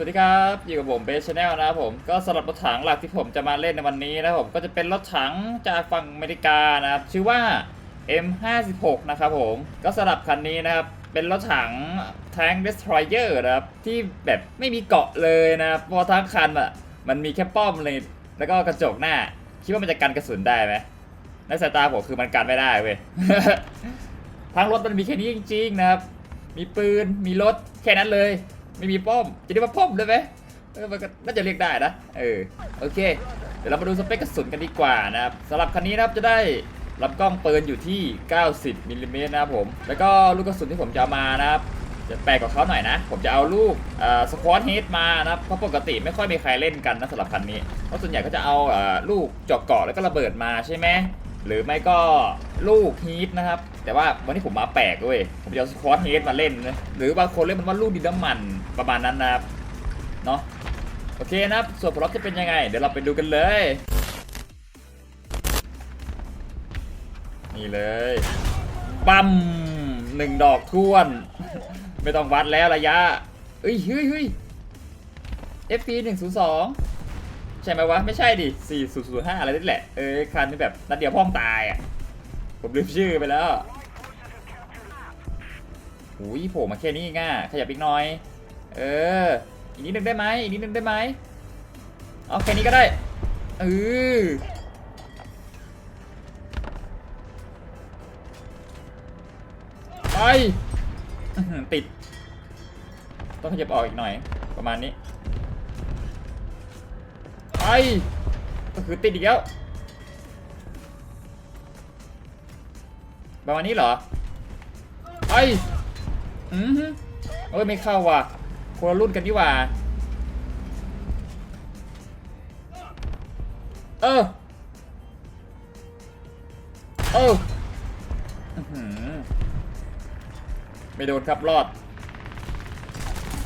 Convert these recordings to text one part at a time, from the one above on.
สวัสดีครับอยู่กับผมเบสชาแนลนะครับผมก็สำหรับรถถังหลักที่ผมจะมาเล่นในวันนี้นะครับผมก็จะเป็นรถถังจากฝั่งอเมริกานะครับชื่อว่า M56 นะครับผมก็สำหรับคันนี้นะครับเป็นรถถัง Tank Destroyer นะครับที่แบบไม่มีเกาะเลยนะครับเพราะทั้งคันอะมันมีแค่ป้อมเลยแล้วก็กระจกหน้า คิดว่ามันจะกันกระสุนได้ไหมในสายตาผมคือมันกันไม่ได้เว้ยทั้งรถมันมีแค่นี้จริงๆนะครับมีปืนมีรถแค่นั้นเลย ไม่มีป้อม จะเรียกว่าป้อมได้ไหมเออมันก็น่าจะเรียกได้นะ เออ โอเค เดี๋ยวเรามาดูสเปคกระสุนกันดีกว่านะครับสำหรับคันนี้นะครับจะได้ลำกล้องปืนอยู่ที่ 90มิลลิเมตรนะครับผม แล้วก็ลูกกระสุนที่ผมจะเอามานะครับ จะแปลกกว่าเขาหน่อยนะ ผมจะเอาลูกสควอตเฮดมานะครับ เพราะปกติไม่ค่อยมีใครเล่นกันนะสำหรับคันนี้ เพราะส่วนใหญ่ก็จะเอาอ่อลูกเจาะเกาะแล้วก็ระเบิดมาใช่ไหม หรือไม่ก็ลูกฮีทนะครับ แต่ว่าวันนี้ผมมาแปลกเว้ยผมจะเอาสควอตฮีทมาเล่นนะหรือบางคนเล่นมันว่าลูกดินน้ำมันประมาณนั้นนะครับเนาะโอเคนะครับ ส่วนผลลัพธ์จะเป็นยังไง เดี๋ยวเราไปดูกันเลย นี่เลยปั๊มหนึ่งดอกท่วน ไม่ต้องวัดแล้วระยะเฮ้ยเฮ้ยเฮ้ย FP สอง ช่ไหมวะ ไม่ใช่ดิสี่ศูนย์ศูนย์ห้าอะไรนี่แหละ เออคันนี้แบบนัดเดียวพ่องตายอะ ผมลืมชื่อไปแล้วหูยโผล่มาแค่นี้ง่าขยับอีกหน่อย เออ อีกนิดนึงได้ไหมอีกนิดนึงได้ไหมเอาแค่นี้ก็ได้เออไปติด ต้องขยับออกอีกหน่อยประมาณนี้ ก็คือติดอีกแล้วประมาณนี้เหรอไปอือฮึเอ้ยไม่เข้าว่ะคนละรุ่นกันดีกว่า เออ เออไม่โดนครับรอด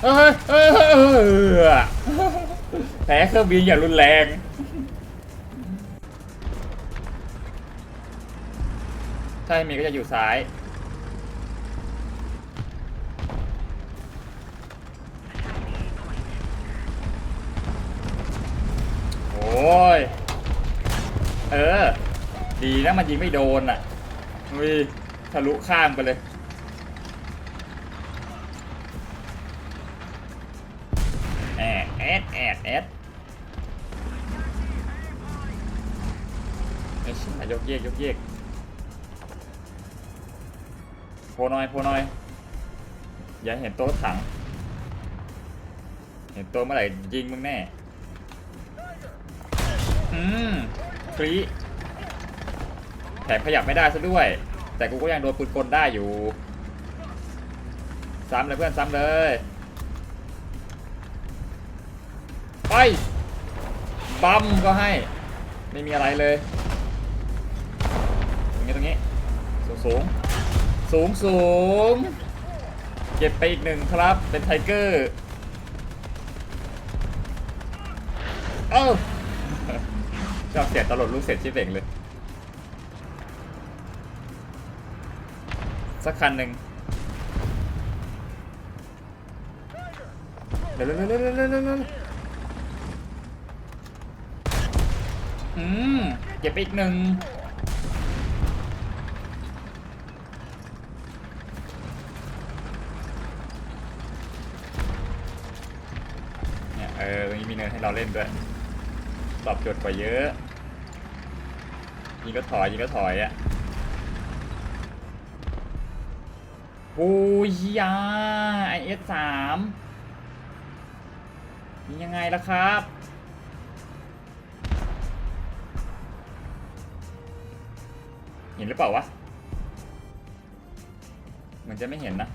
เฮ้ยเฮ้ยเฮ้ยแพ้เครื่องบินอย่างรุนแรง ถ้ามีก็จะอยู่ซ้าย โอ้ย เออ ดีนะมันยิงไม่โดนอะวิทะลุข้างไปเลย ไม่ใช่ยกเยกยกเยกโพน้อยโพน้อย อย่าเห็นตัวรถถัง เห็นตัวเมื่อไหร่ยิงมึงแน่ อืมคลีแถมขยับไม่ได้ซะด้วย แต่กูก็ยังโดนปืนกลได้อยู่ ซ้ำเลยเพื่อนซ้ำเลยไปบัมก็ให้ ไม่มีอะไรเลย รงนี้ตรงนี้สูงสูงสูงสูงเก็บไปอีกหนึ่งครับเป็นไทเกอร์เอ้าชอบเสียตลดลูกเสร็จชิบเองเลย สักคันหนึ่งเร็วเร็วเร็วเร็วเร็วเร็วเร็วอืมเก็บไปอีกหนึ่งเนี่ยเออตรงนี้ มีเนินให้เราเล่นด้วย ตอบโจทย์กว่าเยอะ ยิงก็ถอยยิงก็ถอยอะโอ้ยยาไอเอสสามยังไงล่ะครับเห็นหรือเปล่าวะ เหมือนจะไม่เห็นนะ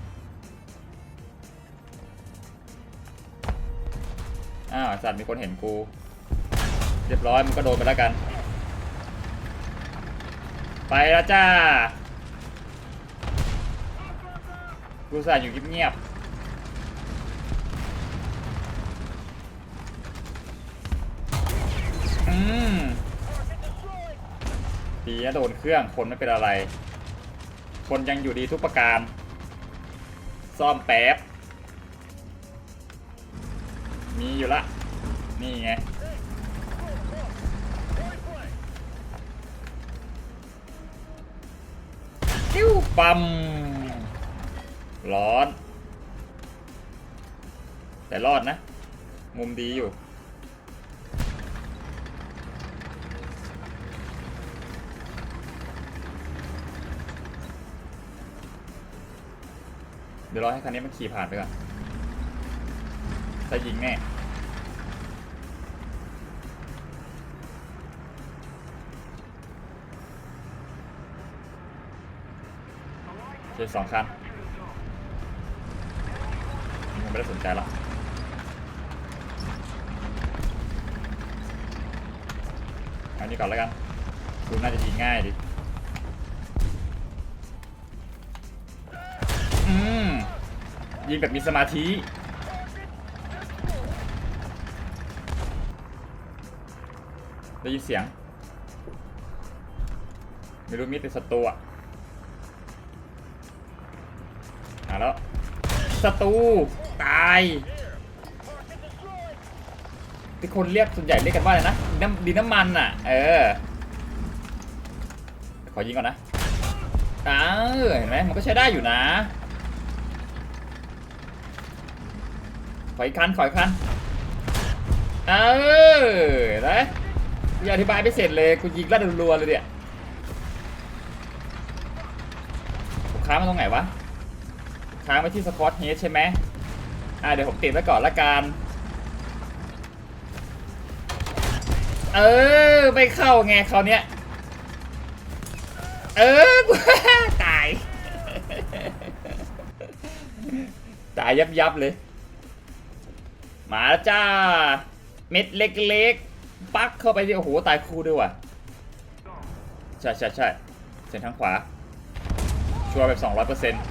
อ้าวสัตว์มีคนเห็นกู เรียบร้อยมันก็โดนไปแล้วกัน ไปแล้วจ้า กูสายอยู่เงียบๆอืมดีนะโดนเครื่องคนไม่เป็นอะไร คนยังอยู่ดีทุกประการ ซ่อมแป๊บ มีอยู่ละ นี่ไงกิ้วปั๊มร้อน แต่รอดนะ มุมดีอยู่ เดี๋ยวรอให้คันนี้มันขี่ผ่านไปก่อน จะยิงแน่เจอสองคันนี่ผมไม่ได้สนใจละอานี้ก่อนแล้วกันดูน่าจะยิงง่ายดิยิงแบบมีสมาธิ ได้ยินเสียง ไม่รู้มีแต่ศัตรูอะหาแล้วศัตรูตายที่คนเรียกส่วนใหญ่เรียกกันว่าอะไรนะดินน้ำดินน้ำมันอะ เออ ขอยิงก่อนนะอ้าเห็นไหมมันก็ใช้ได้อยู่นะ ขออีกคันขออีกคัน เออเห็นไหม ยังอธิบายไม่เสร็จเลยกูยิงลั่นรัวๆเลยเนี่ยผมค้างมาตรงไหนวะค้างไว้ที่สกอตเฮดใช่ไหมอ่าเดี๋ยวผมติดไว้ก่อนละกันเออไม่เข้าไงคราวเนี้ยเออตายตายยับยับเลย มาแล้วจ้า เม็ดเล็กๆ ปักเข้าไปที่โอ้โหตายคู่ด้วยว่ะใช่ใช่ใช่เส้นทางขวา ชัวร์แบบ200%เปอร์เซ็นต์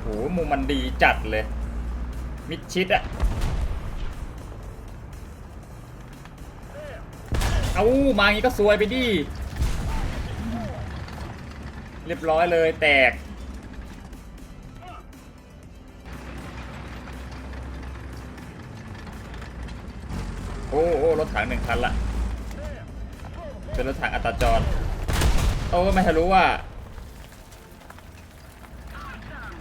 โหมุมมันดีจัดเลย มิดชิดอะเอามาอย่างนี้ก็ซวยไปดิ เรียบร้อยเลยแตก โอ้โอ้รถถังหนึ่งคันละเป็นรถถังอัตาจรโอ้ไม่ทะรู้ว่า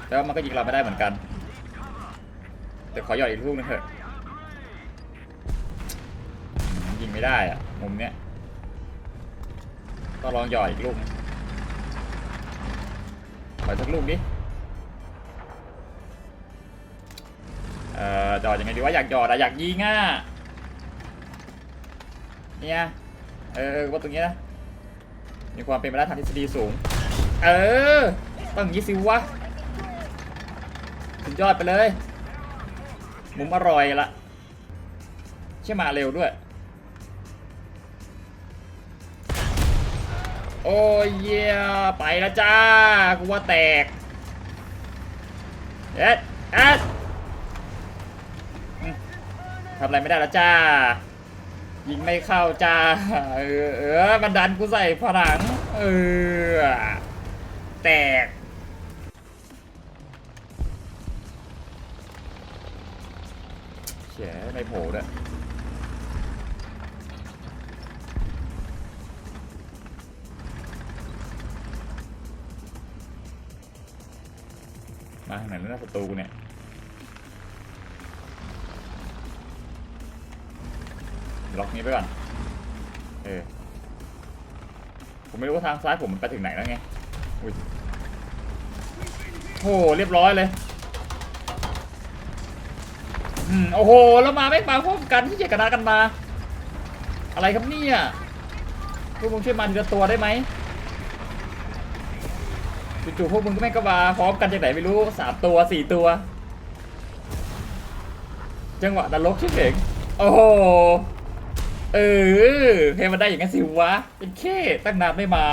แต่ว่ามันก็ยิงเราไม่ได้เหมือนกัน แต่ขอหยอดอีกลูกนึงเถอะยิงไม่ได้อะมุมเนี้ยต้องลองหยอดอีกลูกนึงขอสักลูกดิเอ่อจอดยังไงดีว่าอยากหยอดอะอยากยิงอะ เนี่ยเออว่าตรงนี้นะมีความเป็นไปได้ทางทฤษฎีสูง เออต้องอย่างนี้สิวะสุดยอดไปเลยมุมอร่อยละเชื่อมาเร็วด้วย โอ้ยเย่ไปแล้วจ้ากูว่าแตกเอ็ดเอ็ดทำอะไรไม่ได้แล้วจ้า ยิงไม่เข้าจ้า เออเออมันดันกูใส่ผนัง เออ แตกเฉียไม่โผล่ด้วยมาทางไหนล้วนะประตูเนี่ย ล็อกนี้ไปก่อน เออ ผมไม่รู้ว่าทางซ้ายผมมันไปถึงไหนแล้วไงอุ้ยโหเรียบร้อยเลยอืมโอ้โห แล้วมาไม่มาพร้อมกันที่จะกระดากันมา อะไรครับเนี่ยพวกมึงช่วยมาทีละตัวได้ไหมจู่ๆพวกมึงก็ไม่ก็มาพร้อมกันจากไหนไม่รู้สามตัวสี่ตัว จังหวะนรกชิบเองโอ้โห เออเพลงมันได้อย่างนั้นสิวะ เป็นแค่ตั้งนานไม่มา